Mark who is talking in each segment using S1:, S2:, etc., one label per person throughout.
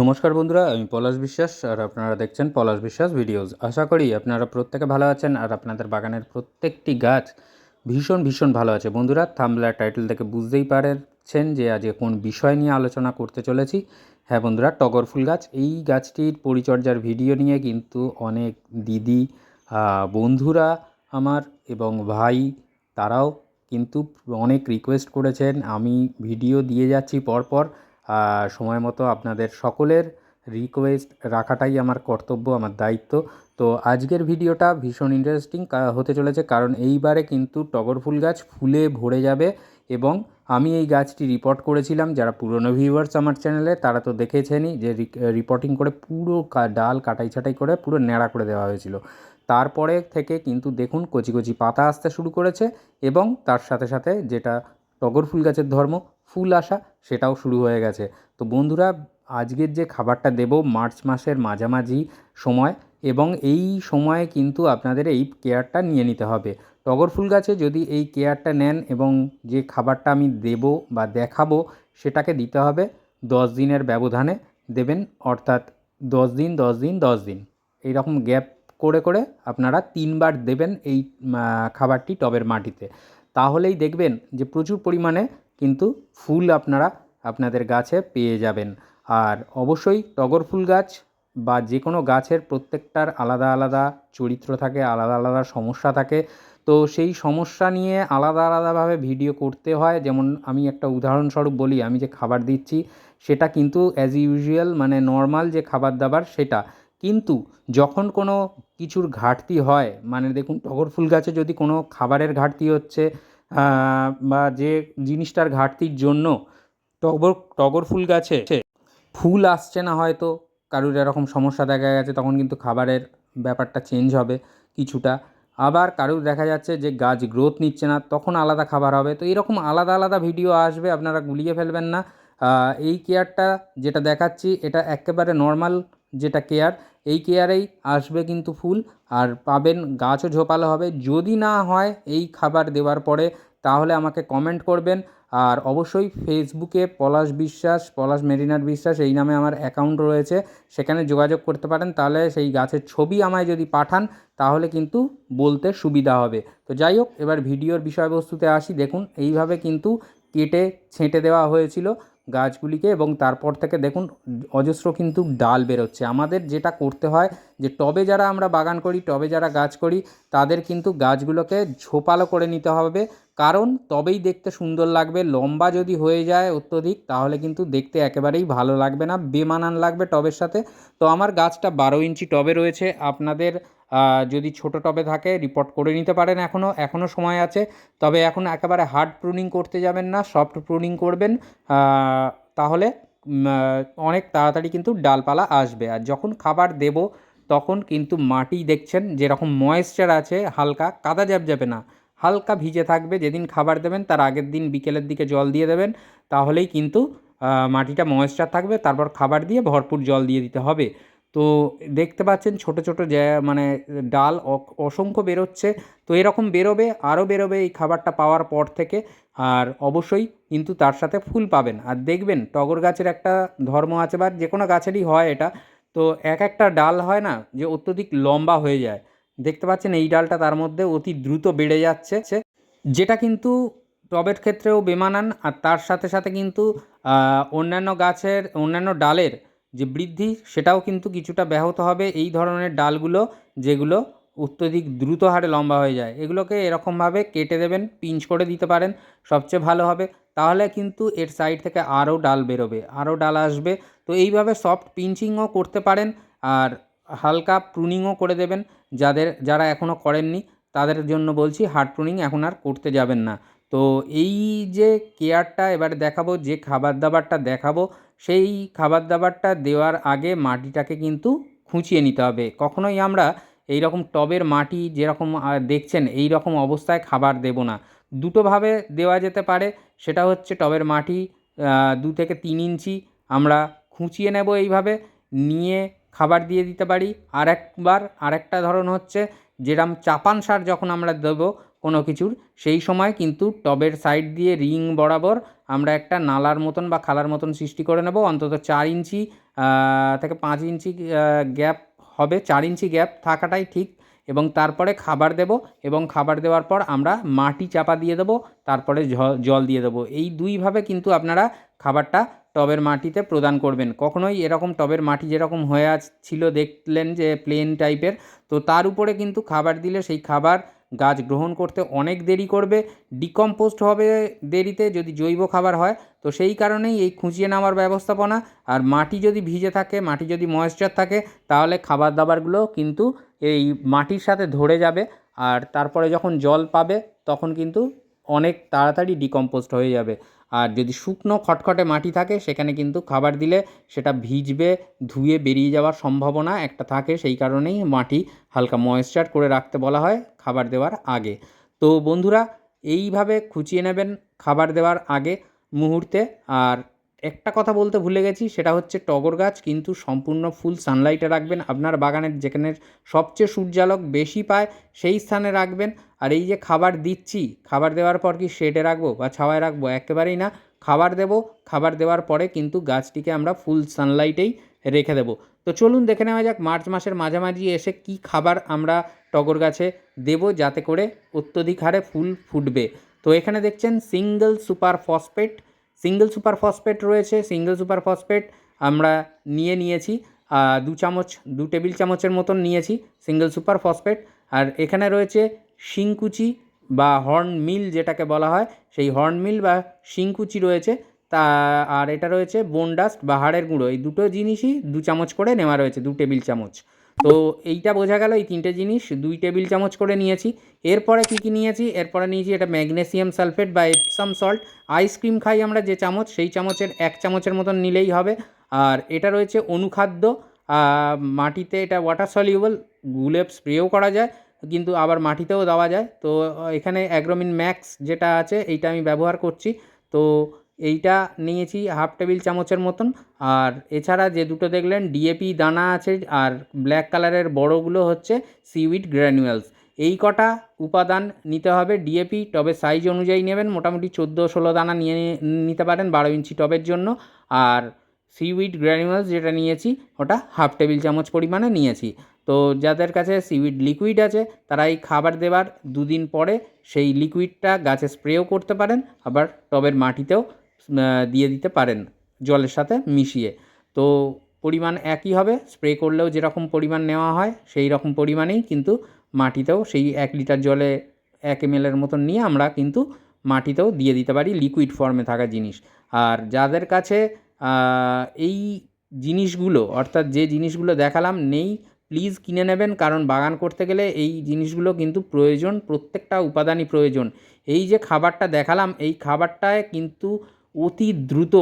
S1: নমস্কার বন্ধুরা, আমি পলাশ বিশ্বাস আর আপনারা দেখছেন পলাশ বিশ্বাস ভিডিওস। আশা করি আপনারা প্রত্যেকে ভালো আছেন আর আপনাদের বাগানের প্রত্যেকটি গাছ ভীষণ ভীষণ ভালো আছে। বন্ধুরা থামলার টাইটেল থেকে বুঝতেই পারছেন যে আজকে কোন বিষয় নিয়ে আলোচনা করতে চলেছি। হ্যাঁ বন্ধুরা, টগর ফুল গাছ, এই গাছটির পরিচর্যার ভিডিও নিয়ে কিন্তু অনেক দিদি বন্ধুরা আমার এবং ভাই তারাও কিন্তু অনেক রিকোয়েস্ট করেছেন। আমি ভিডিও দিয়ে যাচ্ছি পরপর। সময় মতো আপনাদের সকলের রিকোয়েস্ট রাখাটাই আমার কর্তব্য, আমার দায়িত্ব। তো আজকের ভিডিওটা ভীষণ ইন্টারেস্টিং হতে চলেছে কারণ এইবারে কিন্তু টগর ফুল গাছ ফুলে ভরে যাবে এবং আমি এই গাছটি রিপোর্ট করেছিলাম। যারা পুরনো ভিউয়ার্স আমার চ্যানেলে তারা তো দেখেছেনই যে রিপোর্টিং করে পুরো ডাল কাটাই ছাটাই করে পুরো ন্যাড়া করে দেওয়া হয়েছিল। তারপরে থেকে কিন্তু দেখুন কচি কচি পাতা আসতে শুরু করেছে এবং তার সাথে সাথে যেটা টগর ফুল গাছের ধর্ম, ফুল আসা সেটাও শুরু হয়ে গেছে। তো বন্ধুরা, আজকের যে খাবারটা দেব মার্চ মাসের মাঝামাঝি সময় এবং এই সময়ে কিন্তু আপনাদের এই কেয়ারটা নিয়ে নিতে হবে। টগর ফুল গাছে যদি এই কেয়ারটা নেন এবং যে খাবারটা আমি দেব বা দেখাবো, সেটাকে দিতে হবে দশ দিনের ব্যবধানে। দেবেন, অর্থাৎ দশ দিন দশ দিন দশ দিন। এইরকম গ্যাপ করে করে আপনারা তিনবার দেবেন এই খাবারটি টবের মাটিতে। তাহলেই দেখবেন যে প্রচুর পরিমাণে কিন্তু ফুল আপনারা আপনাদের গাছে পেয়ে যাবেন। আর অবশ্যই টগর ফুল গাছ বা যে কোনো গাছের প্রত্যেকটার আলাদা আলাদা চরিত্র থাকে, আলাদা আলাদা সমস্যা থাকে। তো সেই সমস্যা নিয়ে আলাদা আলাদাভাবে ভিডিও করতে হয়। যেমন আমি একটা উদাহরণস্বরূপ বলি, আমি যে খাবার দিচ্ছি, সেটা কিন্তু অ্যাজ ইউজুয়াল মানে নর্মাল যে খাবার দাবার, সেটা। কিন্তু যখন কোনো কিছুর ঘাটতি হয় মানে দেখুন টগর ফুল গাছে যদি কোনো খাবারের ঘাটতি হচ্ছে বা যে জিনিসটার ঘাটতির জন্য টগর টগর ফুল গাছে ফুল আসছে না হয়তো, কারুর এরকম সমস্যা দেখা গেছে, তখন কিন্তু খাবারের ব্যাপারটা চেঞ্জ হবে কিছুটা। আবার কারুর দেখা যাচ্ছে যে গাছ গ্রোথ নিচ্ছে না, তখন আলাদা খাবার হবে। তো এরকম আলাদা আলাদা ভিডিও আসবে, আপনারা গুলিয়ে ফেলবেন না। এই কেয়ারটা যেটা দেখাচ্ছি, এটা একেবারে নর্মাল যেটা কেয়ার এই কেয়ারেই আসবে কিন্তু ফুল আর পাবেন গাছও ঝোপালো হবে। যদি না হয় এই খাবার দেওয়ার পরে তাহলে আমাকে কমেন্ট করবেন। আর অবশ্যই ফেসবুকে পলাশ বিশ্বাস, পলাশ মেরিনার বিশ্বাস এই নামে আমার অ্যাকাউন্ট রয়েছে। সেখানে যোগাযোগ করতে পারেন। তাহলে সেই গাছের ছবি আমায় যদি পাঠান, তাহলে কিন্তু বলতে সুবিধা হবে। তো যাই হোক, এবার ভিডিওর বিষয়বস্তুতে আসি। দেখুন, এইভাবে কিন্তু কেটে ছেঁটে দেওয়া হয়েছিল। গাছগুলিকে এবং তারপর থেকে দেখুন, অজস্র কিন্তু ডাল বেরোচ্ছে। আমাদের যেটা করতে হয় যে, টবে যারা আমরা বাগান করি, টবে যারা গাছ করি, তাদের কিন্তু গাছগুলোকে ঝোপালো করে নিতে হবে। কারণ তবেই দেখতে সুন্দর লাগবে। লম্বা যদি হয়ে যায় অত্যধিক, তাহলে কিন্তু দেখতে একেবারেই ভালো লাগবে না। বেমানান লাগবে টবের সাথে। তো আমার গাছটা বারো ইঞ্চি টবে রয়েছে। আপনাদের যদি ছোট টবে থাকে রিপোর্ট করে নিতে পারেন এখনও এখনও সময় আছে। তবে এখন একেবারে হার্ড প্রুনিং করতে যাবেন না সফট প্রুনিং করবেন তাহলে অনেক তাড়াতাড়ি কিন্তু ডালপালা আসবে। আর যখন খাবার দেব, তখন কিন্তু মাটি দেখছেন, যেরকম ময়েশ্চার আছে, হালকা, কাদা যাবে না, হালকা ভিজে থাকবে। যেদিন খাবার দেবেন, তার আগের দিন বিকেলের দিকে জল দিয়ে দেবেন, তাহলেই কিন্তু মাটিটা ময়েশ্চার থাকবে, তারপর খাবার দিয়ে ভরপুর জল দিয়ে দিতে হবে। তো দেখতে পাচ্ছেন ছোট ছোট মানে ডাল অসংখ্য বেরোচ্ছে। তো এরকম বেরোবে আরও বেরোবে এই খাবারটা পাওয়ার পর থেকে। আর অবশ্যই কিন্তু তার সাথে ফুল পাবেন। আর দেখবেন টগর গাছের একটা ধর্ম আছে বা যে কোনো গাছেরই হয় এটা। তো এক একটা ডাল হয় না যে অত্যধিক লম্বা হয়ে যায়। দেখতে পাচ্ছেন এই ডালটা তার মধ্যে অতি দ্রুত বেড়ে যাচ্ছে। যেটা কিন্তু টবের ক্ষেত্রেও বেমানান। আর তার সাথে সাথে কিন্তু অন্যান্য গাছের, অন্যান্য ডালের যে বৃদ্ধি, সেটাও কিন্তু কিছুটা ব্যাহত হবে এই ধরনের ডালগুলো, যেগুলো অত্যধিক দ্রুত হারে লম্বা হয়ে যায়। এগুলোকে এরকমভাবে কেটে দেবেন, পিঞ্চ করে দিতে পারেন, সবচেয়ে ভালো হবে। তাহলে কিন্তু এর সাইড থেকে আরও ডাল বেরোবে, আরও ডাল আসবে। তো এইভাবে সফট পিঞ্চিংও করতে পারেন আর হালকা প্রুনিংও করে দেবেন। যাদের, যারা এখনও করেননি, তাদের জন্য বলছি হার্ড প্রুনিং এখন আর করতে যাবেন না। তো এই যে কেয়ারটা এবারে দেখাবো, যে খাবার দাবারটা দেখাবো সেই খাবার দাবারটা দেওয়ার আগে মাটিটাকে কিন্তু খুঁচিয়ে নিতে হবে। কখনোই আমরা এই রকম টবের মাটি যেরকম দেখছেন এই রকম অবস্থায় খাবার দেব না। দুটোভাবে দেওয়া যেতে পারে, সেটা হচ্ছে টবের মাটি দু থেকে তিন ইঞ্চি আমরা খুঁচিয়ে নেব এইভাবে, নিয়ে খাবার দিয়ে দিতে পারি। আর একবার আরেকটা ধরন হচ্ছে যেরম চাপান সার যখন আমরা দেবো কোনো কিছুর। সেই সময় কিন্তু টবের সাইড দিয়ে রিং বরাবর আমরা একটা নালার মতন বা খালার মতন সৃষ্টি করে নেব। অন্তত চার ইঞ্চি থেকে পাঁচ ইঞ্চি গ্যাপ হবে। চার ইঞ্চি গ্যাপ থাকাটাই ঠিক এবং তারপরে খাবার দেব এবং খাবার দেওয়ার পর আমরা মাটি চাপা দিয়ে দেবো, তারপরে জল দিয়ে দেবো। এই দুইভাবে কিন্তু আপনারা খাবারটা টবের মাটিতে প্রদান করবেন। কখনোই এরকম টবের মাটি যেরকম হয়ে ছিল দেখলেন যে প্লেন টাইপের, তো তার উপরে কিন্তু খাবার দিলে সেই খাবার গাছ গ্রহণ করতে অনেক দেরি করবে ডিকম্পোস্ট হবে দেরিতে যদি জৈব খাবার হয়। তো সেই কারণেই এই খুঁচিয়ে নেওয়ার ব্যবস্থাপনা। আর মাটি যদি ভিজে থাকে, মাটি যদি ময়েশ্চার থাকে, তাহলে খাবার দাবারগুলো কিন্তু এই মাটির সাথে ধরে যাবে। আর তারপরে যখন জল পাবে, তখন কিন্তু অনেক তাড়াতাড়ি ডিকম্পোস্ট হয়ে যাবে। আর যদি শুকনো খটখটে মাটি থাকে, সেখানে কিন্তু খাবার দিলে সেটা ভিজবে, ধুয়ে বেরিয়ে যাওয়ার সম্ভাবনা একটা থাকে। সেই কারণেই মাটি হালকা ময়েশ্চার করে রাখতে বলা হয় খাবার দেওয়ার আগে। তো বন্ধুরা, এইভাবে খুঁচিয়ে নেবেন খাবার দেওয়ার আগে মুহূর্তে। আর একটা কথা বলতে ভুলে গেছি, সেটা হচ্ছে টগর গাছ, কিন্তু সম্পূর্ণ ফুল সানলাইটে রাখবেন। আপনার বাগানের যেখানে সবচেয়ে সূর্যালোক বেশি পায়, সেই স্থানে রাখবেন। আর এই যে খাবার দিচ্ছি, খাবার দেওয়ার পর কি শেডে রাখব বা ছাওয়ায় রাখব? একেবারেই না। খাবার দেব, খাবার দেওয়ার পরে কিন্তু গাছটিকে আমরা ফুল সানলাইটেই রেখে দেবো। তো চলুন দেখে নেওয়া যাক, মার্চ মাসের মাঝামাঝি এসে কি খাবার আমরা টগর গাছে দেব, যাতে করে অত্যধিক হারে ফুল ফুটবে। তো এখানে দেখছেন single super phosphate single super phosphate রয়েছে, সিঙ্গেল সুপার ফসফেট আমরা নিয়ে নিয়েছি দু চামচ, দু টেবিল চামচের মতন নিয়েছি সিঙ্গেল সুপার ফসফেট আর এখানে রয়েছে শিংকুচি বা হর্ন মিল যেটাকে বলা হয়, সেই হর্ন মিল বা শিংকুচি রয়েছে। তা, আর এটা রয়েছে বোনডাস্ট বা হাড়ের গুঁড়ো, এই দুটো জিনিসই দু চামচ করে নেওয়া রয়েছে, দু টেবিল চামচ। তো এইটা বোঝা গেল এই তিনটে জিনিস। দুই টেবিল চামচ করে নিয়েছি। এরপরে কী কী নিয়েছি? এরপরে নিয়েছি এটা ম্যাগনেসিয়াম সালফেট বা এপসাম সল্ট। আইসক্রিম খাই আমরা যে চামচ, সেই চামচের এক চামচের মতন নিলেই হবে। আর এটা রয়েছে অনুখাদ্য। মাটিতে এটা ওয়াটার সলিউবল গুলে স্প্রেও করা যায়, কিন্তু আবার মাটিতেও দেওয়া যায়। তো এখানে অ্যাগ্রোমিন ম্যাক্স যেটা আছে, এইটা আমি ব্যবহার করছি। তো এইটা নিয়েছি হাফ টেবিল চামচের মতন। আর এছাড়া যে দুটো দেখলেন ডিএপি দানা আছে আর ব্ল্যাক কালারের বড়গুলো হচ্ছে সিউইড গ্র্যানুয়ালস। এই কটা উপাদান নিতে হবে ডিএপি টবের সাইজ অনুযায়ী নেবেন। মোটামুটি চোদ্দ ষোলো দানা নিয়ে নিতে পারেন বারো ইঞ্চি টবের জন্য। আর সিউইড গ্র্যানুয়ালস যেটা নিয়েছি, ওটা হাফ টেবিল চামচ পরিমাণে নিয়েছি। তো যাদের কাছে সিউইড লিকুইড আছে, তারা এই খাবার দেওয়ার দুদিন পরে সেই লিকুইডটা গাছে স্প্রেও করতে পারেন। আবার টবের মাটিতেও দিয়ে দিতে পারেন জলের সাথে মিশিয়ে। তো পরিমাণ একই হবে, স্প্রে করলেও যেরকম পরিমাণ নেওয়া হয় সেই রকম পরিমাণেই কিন্তু মাটিতেও সেই এক লিটার জলে এক এম এর মতন নিয়ে আমরা কিন্তু মাটিতেও দিয়ে দিতে পারি লিকুইড ফর্মে থাকা জিনিস। আর যাদের কাছে এই জিনিসগুলো, অর্থাৎ যে জিনিসগুলো দেখালাম নেই প্লিজ কিনে নেবেন, কারণ বাগান করতে গেলে এই জিনিসগুলো কিন্তু প্রয়োজন, প্রত্যেকটা উপাদানই প্রয়োজন। এই যে খাবারটা দেখালাম, এই খাবারটায় কিন্তু অতি দ্রুত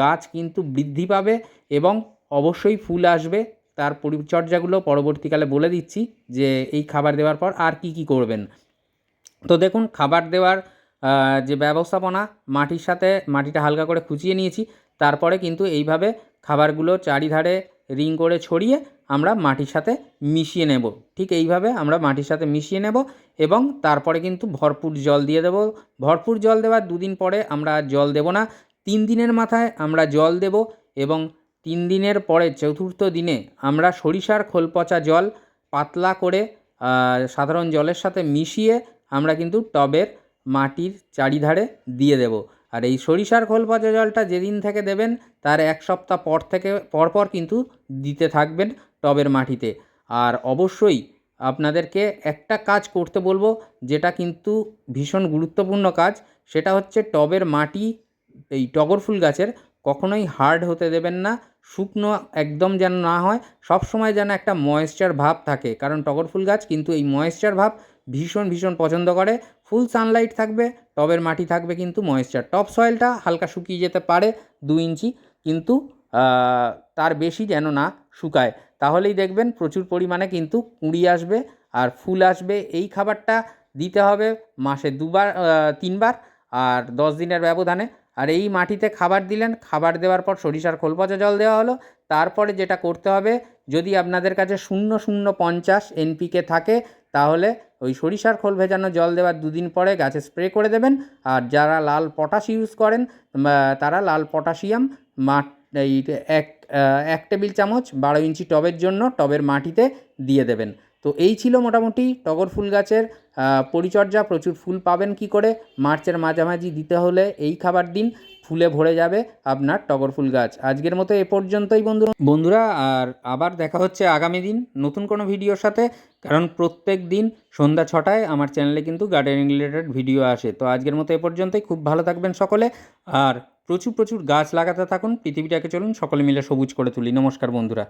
S1: গাছ কিন্তু বৃদ্ধি পাবে এবং অবশ্যই ফুল আসবে। তার পরিচর্যাগুলো পরবর্তীকালে বলে দিচ্ছি যে এই খাবার দেওয়ার পর আর কি কি করবেন। তো দেখুন, খাবার দেওয়ার যে ব্যবস্থাপনা, মাটির সাথে মাটিটা হালকা করে খুঁচিয়ে নিয়েছি। তারপরে কিন্তু এইভাবে খাবারগুলো চারিধারে রিং করে ছড়িয়ে আমরা মাটির সাথে মিশিয়ে নেব। ঠিক এইভাবে আমরা মাটির সাথে মিশিয়ে নেব এবং তারপরে কিন্তু ভরপুর জল দিয়ে দেব। ভরপুর জল দেওয়ার দুদিন পরে আমরা জল দেব না। তিন দিনের মাথায় আমরা জল দেব এবং তিন দিনের পরে চতুর্থ দিনে আমরা সরিষার খোল পচা জল পাতলা করে সাধারণ জলের সাথে মিশিয়ে আমরা কিন্তু টবের মাটির চারিধারে দিয়ে দেব। আর এই সরিষার খোল পচা জলটা যেদিন থেকে দেবেন, তার এক সপ্তাহ পর থেকে পরপর কিন্তু দিতে থাকবেন টবের মাটিতে। আর অবশ্যই আপনাদেরকে একটা কাজ করতে বলব, যেটা কিন্তু ভীষণ গুরুত্বপূর্ণ কাজ, সেটা হচ্ছে টবের মাটি, এই টগর ফুল গাছের কখনোই হার্ড হতে দেবেন না, শুকনো একদম যেন না হয়, সব সময় যেন একটা ময়েশ্চার ভাব থাকে, কারণ টগর ফুল গাছ কিন্তু এই ময়েশ্চার ভাব ভীষণ ভীষণ পছন্দ করে, ফুল সানলাইট থাকবে, টবের মাটি থাকবে কিন্তু ময়েশ্চার টপ সয়েলটা হালকা শুকিয়ে যেতে পারে দু ইঞ্চি, কিন্তু তার বেশি যেন না শুকায়, তাহলেই দেখবেন প্রচুর পরিমাণে কিন্তু কুঁড়ি আসবে আর ফুল আসবে, এই খাবারটা দিতে হবে মাসে দুবার তিনবার, আর দশ দিনের ব্যবধানে আর এই মাটিতে খাবার দিলেন, খাবার দেওয়ার পর সরিষার খোল পচা জল দেওয়া হলো। তারপরে যেটা করতে হবে, যদি আপনাদের কাছে শূন্য শূন্য পঞ্চাশ এনপিকে থাকে, তাহলে ওই সরিষার খোল ভেজানো জল দেওয়ার দুদিন পরে গাছে স্প্রে করে দেবেন। আর যারা লাল পটাশ ইউজ করেন তারা লাল পটাশিয়াম মাট এই এক এক টেবিল চামচ বারো ইঞ্চি টবের জন্য টবের মাটিতে দিয়ে দেবেন। তো এই ছিল মোটামুটি টগর ফুল গাছের পরিচর্যা। প্রচুর ফুল পাবেন কি করে? মার্চের মাঝামাঝি দিতে হলে এই খাবার দিন, ফুলে ভরে যাবে আপনার টগর ফুল গাছ। আজকের মতো এ পর্যন্তই বন্ধু বন্ধুরা, আর আবার দেখা হচ্ছে আগামী দিন নতুন কোনো ভিডিওর সাথে, কারণ প্রত্যেক দিন সন্ধ্যা ছটায় আমার চ্যানেলে কিন্তু গার্ডেনিং রিলেটেড ভিডিও আসে। তো আজকের মতো এ পর্যন্তই। খুব ভালো থাকবেন সকলে। আর প্রচুর প্রচুর গাছ লাগাতে থাকুন। পৃথিবীটাকে চলুন সকলে মিলে সবুজ করে তুলি। নমস্কার বন্ধুরা।